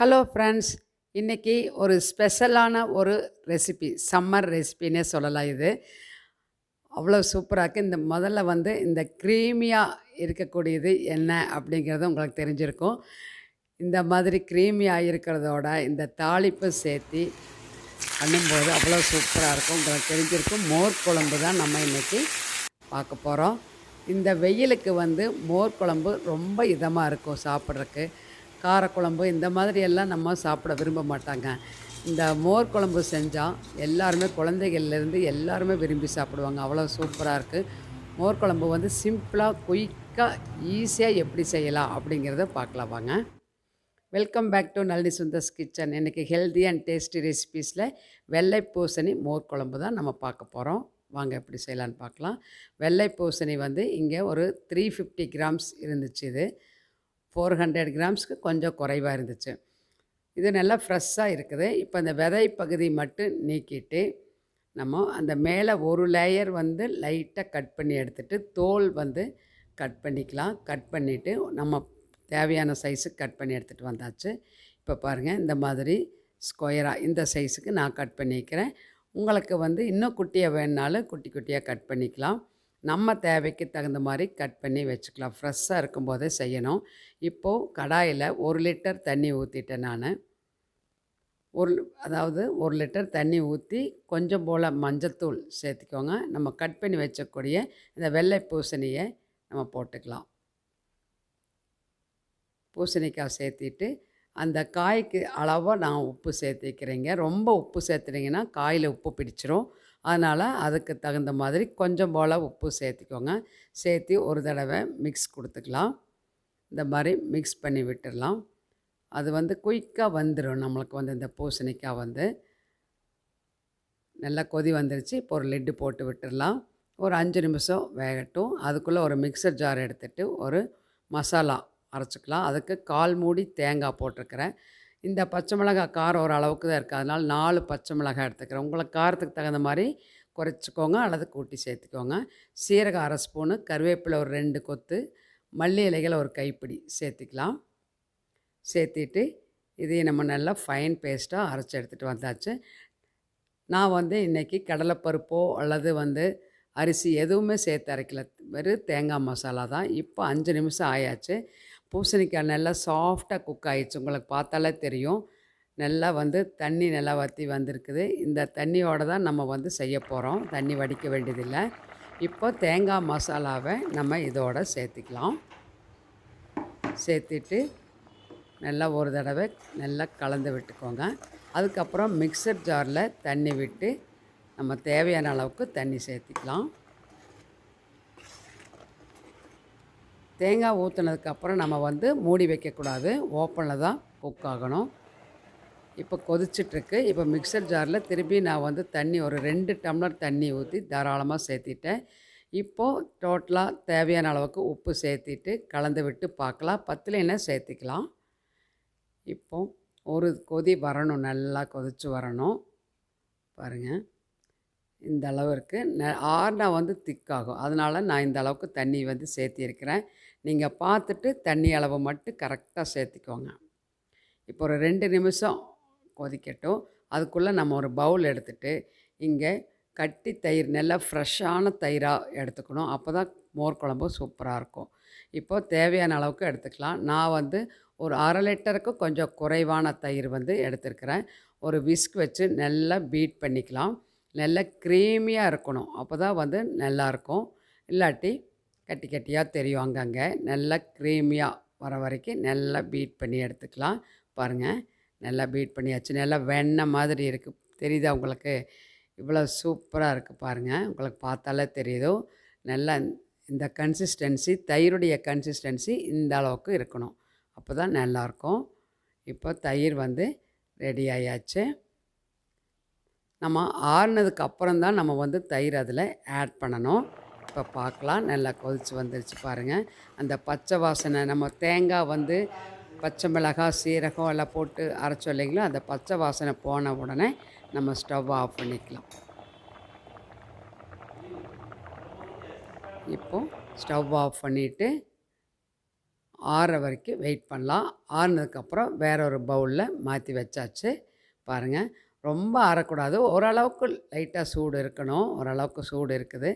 Hello friends இன்றைக்கி ஒரு ஸ்பெஷலான ஒரு ரெசிபி சம்மர் ரெசிபின்னே சொல்லலாம் இது. அவ்வளோ சூப்பராக இருக்குது இந்த முதல்ல வந்து இந்த க்ரீமியாக இருக்கக்கூடியது என்ன அப்படிங்கிறது உங்களுக்கு தெரிஞ்சிருக்கும். இந்த மாதிரி க்ரீமியாக இருக்கிறதோட இந்த தாளிப்பு சேர்த்து பண்ணும்போது அவ்வளோ சூப்பராக இருக்கும். உங்களுக்கு தெரிஞ்சிருக்கும். மோர் குழம்பு தான் நம்ம இன்றைக்கி பார்க்க போகிறோம் இந்த வெயிலுக்கு வந்து மோர் குழம்பு ரொம்ப இதமாக இருக்கும் சாப்பிட்றதுக்கு. காரக்குழம்பு இந்த மாதிரி எல்லாம் நம்ம சாப்பிட விரும்ப மாட்டாங்க. இந்த மோர் குழம்பு செஞ்சால் எல்லாருமே குழந்தைகள்லேருந்து எல்லாருமே விரும்பி சாப்பிடுவாங்க. அவ்வளோ சூப்பராக இருக்குது மோர் குழம்பு வந்து சிம்பிளாக குயிக்காக ஈஸியாக எப்படி செய்யலாம் அப்படிங்கிறத பார்க்கலாம் வாங்க. Welcome back to Nalini Sundar's kitchen. இன்றைக்கி ஹெல்தி அண்ட் டேஸ்டி ரெசிபீஸில் வெள்ளை பூசணி மோர் குழம்பு தான் நம்ம பார்க்க போகிறோம் வாங்க எப்படி செய்யலான்னு பார்க்கலாம். வெள்ளை பூசணி வந்து இங்கே ஒரு த்ரீ ஃபிஃப்டி கிராம்ஸ் இருந்துச்சு இது. ஃபோர் ஹண்ட்ரட் கிராம்ஸ்க்கு கொஞ்சம் குறைவாக இருந்துச்சு. இது நல்லா ஃப்ரெஷ்ஷாக இருக்குது. இப்போ அந்த விதை பகுதி மட்டும் நீக்கிட்டு நம்ம அந்த மேலே ஒரு லேயர் வந்து லைட்டாக கட் பண்ணி எடுத்துகிட்டு தோல் வந்து கட் பண்ணிக்கலாம். கட் பண்ணிவிட்டு நம்ம தேவையான சைஸுக்கு கட் பண்ணி எடுத்துகிட்டு வந்தாச்சு. இப்போ பாருங்கள் இந்த மாதிரி ஸ்கொயராக இந்த சைஸுக்கு நான் கட் பண்ணிக்கிறேன். உங்களுக்கு வந்து இன்னும் குட்டியாக வேணுனாலும் குட்டி குட்டியாக கட் பண்ணிக்கலாம். நம்ம தேவைக்கு தகுந்த மாதிரி கட் பண்ணி வச்சுக்கலாம். ஃப்ரெஷ்ஷாக இருக்கும்போதே செய்யணும். இப்போது கடாயில் ஒரு லிட்டர் தண்ணி ஊற்றிட்டேன் நான். ஒரு அதாவது ஒரு லிட்டர் தண்ணி ஊற்றி கொஞ்சம் போல் மஞ்சத்தூள் சேர்த்துக்கோங்க. நம்ம கட் பண்ணி வச்சக்கூடிய இந்த வெள்ளை பூசணியை நம்ம போட்டுக்கலாம். பூசணிக்காய் சேர்த்திட்டு அந்த காய்க்கு அளவாக நான் உப்பு சேர்த்திக்கிறேங்க ரொம்ப உப்பு சேர்த்துட்டிங்கன்னா காயில் உப்பு பிடிச்சிரும். அதனால் அதுக்கு தகுந்த மாதிரி கொஞ்சம் போல் உப்பு சேர்த்திக்கோங்க. சேர்த்து ஒரு தடவை மிக்ஸ் கொடுத்துக்கலாம். இந்த மாதிரி மிக்ஸ் பண்ணி விட்டுடலாம். அது வந்து குயிக்காக வந்துடும் நம்மளுக்கு வந்து இந்த பூசணிக்காய் வந்து. நல்லா கொதி வந்துருச்சு. இப்போ ஒரு லிட்டு போட்டு விட்டுடலாம். ஒரு அஞ்சு நிமிஷம் வேகட்டும். அதுக்குள்ளே ஒரு மிக்சர் ஜார் எடுத்துகிட்டு ஒரு மசாலா அரைச்சிக்கலாம். அதுக்கு கால் மூடி தேங்காய் போட்டிருக்கிறேன். இந்த பச்சை மிளகாய் காரம் ஒரு அளவுக்கு தான் இருக்குது. அதனால் நாலு பச்சை மிளகாய் எடுத்துக்கிறேன். உங்களுக்கு காரத்துக்கு தகுந்த மாதிரி குறைச்சிக்கோங்க அல்லது கூட்டி சேர்த்துக்கோங்க. சீரகம் அரை ஸ்பூனு கருவேப்பிலை ஒரு ரெண்டு கொத்து மல்லி இலைகளை ஒரு கைப்பிடி சேர்த்துக்கலாம். சேர்த்திட்டு இதையும் நம்ம நல்லா ஃபைன் பேஸ்ட்டாக அரைச்சி எடுத்துகிட்டு வந்தாச்சு. நான் வந்து இன்றைக்கி கடலைப்பருப்போ அல்லது வந்து அரிசி எதுவுமே சேர்த்து அரைக்கல. வெறும் தேங்காய் மசாலா தான். இப்போ அஞ்சு நிமிஷம் ஆயாச்சு. பூசணிக்காய் நல்லா சாஃப்டாக குக் ஆயிடுச்சு. உங்களுக்கு பார்த்தாலே தெரியும். நல்லா வந்து தண்ணி நல்லா வற்றி வந்திருக்குது. இந்த தண்ணியோடு தான் நம்ம வந்து செய்ய போகிறோம் தண்ணி வடிக்க வேண்டியதில்லை. இப்போ தேங்காய் மசாலாவை நம்ம இதோட சேர்த்துக்கலாம். சேர்த்துட்டு நல்லா ஒரு தடவை நல்லா கலந்து விட்டுக்கோங்க. அதுக்கப்புறம் மிக்சர் ஜாரில் தண்ணி விட்டு நம்ம தேவையான அளவுக்கு தண்ணி சேர்த்திக்கலாம். தேங்காய் ஊற்றுனதுக்கப்புறம் நம்ம வந்து மூடி வைக்கக்கூடாது. ஓப்பனில் தான் குக் ஆகணும். இப்போ கொதிச்சிட்ருக்கு. இப்போ மிக்சர் ஜாரில் திரும்பி நான் வந்து தண்ணி ஒரு ரெண்டு டம்ளர் தண்ணி ஊற்றி தாராளமாக சேர்த்திட்டேன். இப்போது டோட்டலாக தேவையான அளவுக்கு உப்பு சேர்த்திட்டு கலந்து விட்டு பார்க்கலாம். பத்துலைன்னா சேர்த்திக்கலாம்? இப்போ ஒரு கொதி வரணும். நல்லா கொதித்து வரணும். பாருங்கள் இந்த அளவு இருக்குது ஆறுனா வந்து திக்காகும். அதனால் நான் இந்த அளவுக்கு தண்ணி வந்து சேர்த்திருக்கிறேன். நீங்கள் பார்த்துட்டு தண்ணி அளவை மட்டும் கரெக்டாக சேர்த்திக்கோங்க. இப்போ ஒரு ரெண்டு நிமிஷம் கொதிக்கட்டும். அதுக்குள்ளே நம்ம ஒரு பவுல் எடுத்துகிட்டு இங்கே கட்டி தயிர் நல்லா ஃப்ரெஷ்ஷான தயிராக எடுத்துக்கணும். அப்போ தான் மோர் குழம்பு சூப்பராக இருக்கும். இப்போது தேவையான அளவுக்கு எடுத்துக்கலாம். நான் வந்து ஒரு அரை லிட்டருக்கு கொஞ்சம் குறைவான தயிர் வந்து எடுத்துருக்கிறேன். ஒரு விஸ்க் வச்சு நல்லா பீட் பண்ணிக்கலாம். நல்லா க்ரீமியாக இருக்கணும். அப்போ தான் வந்து நல்லாயிருக்கும். இல்லாட்டி கட்டி கட்டியாக தெரியும் அங்கங்கே. நல்லா க்ரீமியாக வர வரைக்கும் நல்லா பீட் பண்ணி எடுத்துக்கலாம். பாருங்கள் நல்லா பீட் பண்ணியாச்சு. நல்லா வெண்ணெய் மாதிரி இருக்குது தெரியுதா உங்களுக்கு? இவ்வளோ சூப்பராக இருக்குது பாருங்கள் உங்களுக்கு பார்த்தாலே தெரியுதோ? நல்லா இந்த கன்சிஸ்டன்சி தயிருடைய கன்சிஸ்டன்சி இந்த அளவுக்கு இருக்கணும். அப்போ தான் நல்லாயிருக்கும். இப்போ தயிர் வந்து ரெடி ஆயாச்சு. நம்ம ஆறுனதுக்கு அப்புறம் தான் நம்ம வந்து தயிர் அதில் ஆட் பண்ணணும். இப்போ பார்க்கலாம் நல்லா கொதித்து வந்துருச்சு பாருங்கள் அந்த பச்சை வாசனை நம்ம தேங்காய் வந்து பச்சை மிளகாய் சீரகம் எல்லாம் போட்டு அரைச்சோம் இல்லைங்களோ? அந்த பச்சை வாசனை போன உடனே நம்ம ஸ்டவ் ஆஃப் பண்ணிக்கலாம். இப்போ ஸ்டவ் ஆஃப் பண்ணிவிட்டு ஆறுற வரைக்கும் வெயிட் பண்ணலாம். ஆறுனதுக்கப்புறம் வேற ஒரு பவுலில் மாற்றி வச்சாச்சு. பாருங்கள் ரொம்ப ஆறக்கூடாது ஓரளவுக்கு லைட்டாக சூடு இருக்கணும். ஓரளவுக்கு சூடு இருக்குது.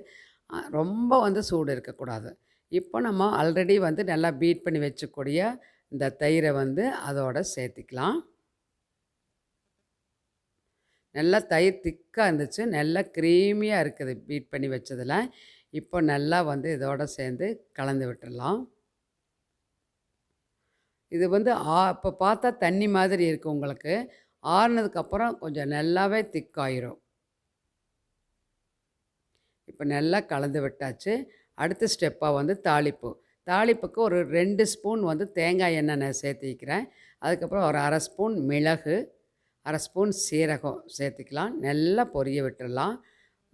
ரொம்ப வந்து சூடு இருக்கக்கூடாது. இப்போ நம்ம ஆல்ரெடி வந்து நல்லா பீட் பண்ணி வச்சக்கூடிய இந்த தயிரை வந்து அதோட சேர்த்திக்கலாம். நல்லா தயிர் திக்காக இருந்துச்சு. நல்லா க்ரீமியாக இருக்குது பீட் பண்ணி வச்சதில். இப்போ நல்லா வந்து இதோட சேர்ந்து கலந்து விட்டுடலாம். இது வந்து ஆ இப்போ பார்த்தா தண்ணி மாதிரி இருக்குது உங்களுக்கு. ஆறுனதுக்கப்புறம் கொஞ்சம் நல்லாவே திக்காயிரும். இப்போ நல்லா கலந்து விட்டாச்சு. அடுத்த ஸ்டெப்பாக வந்து தாளிப்பு. தாளிப்புக்கு ஒரு ரெண்டு ஸ்பூன் வந்து தேங்காய் எண்ணெய் நான் சேர்த்திக்கிறேன் அதுக்கப்புறம் ஒரு அரை ஸ்பூன் மிளகு அரை ஸ்பூன் சீரகம் சேர்த்துக்கலாம். நல்லா பொரிய விட்டுடலாம்.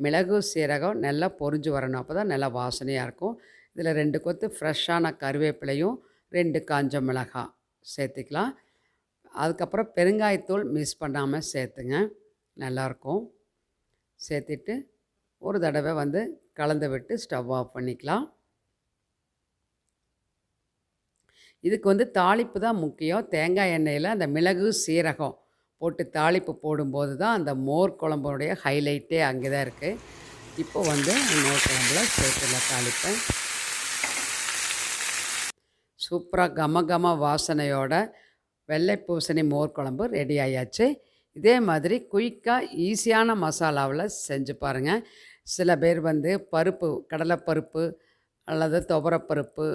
மிளகு சீரகம் நல்லா பொரிஞ்சு வரணும். அப்போ தான் நல்லா வாசனையாக இருக்கும். இதில் ரெண்டு கொத்து ஃப்ரெஷ்ஷான கருவேப்பிலையும் ரெண்டு காஞ்ச மிளகாய் சேர்த்துக்கலாம். அதுக்கப்புறம் பெருங்காயத்தூள் மிஸ் பண்ணாமல் சேர்த்துங்க. நல்லாயிருக்கும் சேர்த்துட்டு ஒரு தடவை வந்து கலந்து விட்டு ஸ்டவ் ஆஃப் பண்ணிக்கலாம். இதுக்கு வந்து தாளிப்பு தான் முக்கியம். தேங்காய் எண்ணெயில் அந்த மிளகு சீரகம் போட்டு தாளிப்பு போடும்போது தான் அந்த மோர் குழம்புடைய ஹைலைட்டே அங்கே தான் இருக்குது இப்போ வந்து மோர் குழம்புல சேர்த்துல தாளிப்பேன் சூப்பராக கம கம வாசனையோட வெள்ளை பூசணி மோர் குழம்பு ரெடி ஆயாச்சு. இதே மாதிரி குயிக்காக ஈஸியான மசாலாவில் செஞ்சு பாருங்கள் சில பேர் வந்து பருப்பு கடலைப்பருப்பு அல்லது துவரப்பருப்பு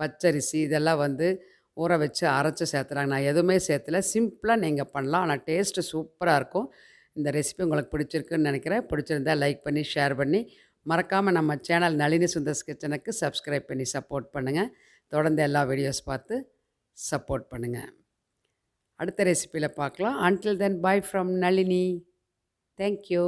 பச்சரிசி இதெல்லாம் வந்து ஊற வச்சு அரைச்சி சேர்த்துறாங்க. நான் எதுவுமே சேர்த்துல. சிம்பிளாக நீங்கள் பண்ணலாம். ஆனால் டேஸ்ட்டு சூப்பராக இருக்கும். இந்த ரெசிபி உங்களுக்கு பிடிச்சிருக்குன்னு நினைக்கிறேன். பிடிச்சிருந்தா லைக் பண்ணி ஷேர் பண்ணி மறக்காமல் நம்ம சேனல் நளினி சுந்தர்ஸ் கிச்சனுக்கு சப்ஸ்கிரைப் பண்ணி சப்போர்ட் பண்ணுங்கள் தொடர்ந்து எல்லா வீடியோஸ் பார்த்து சப்போர்ட் பண்ணுங்கள் அடுத்த ரெசிப்பியில் பார்க்கலாம். Until then bye from Nalini. Thank you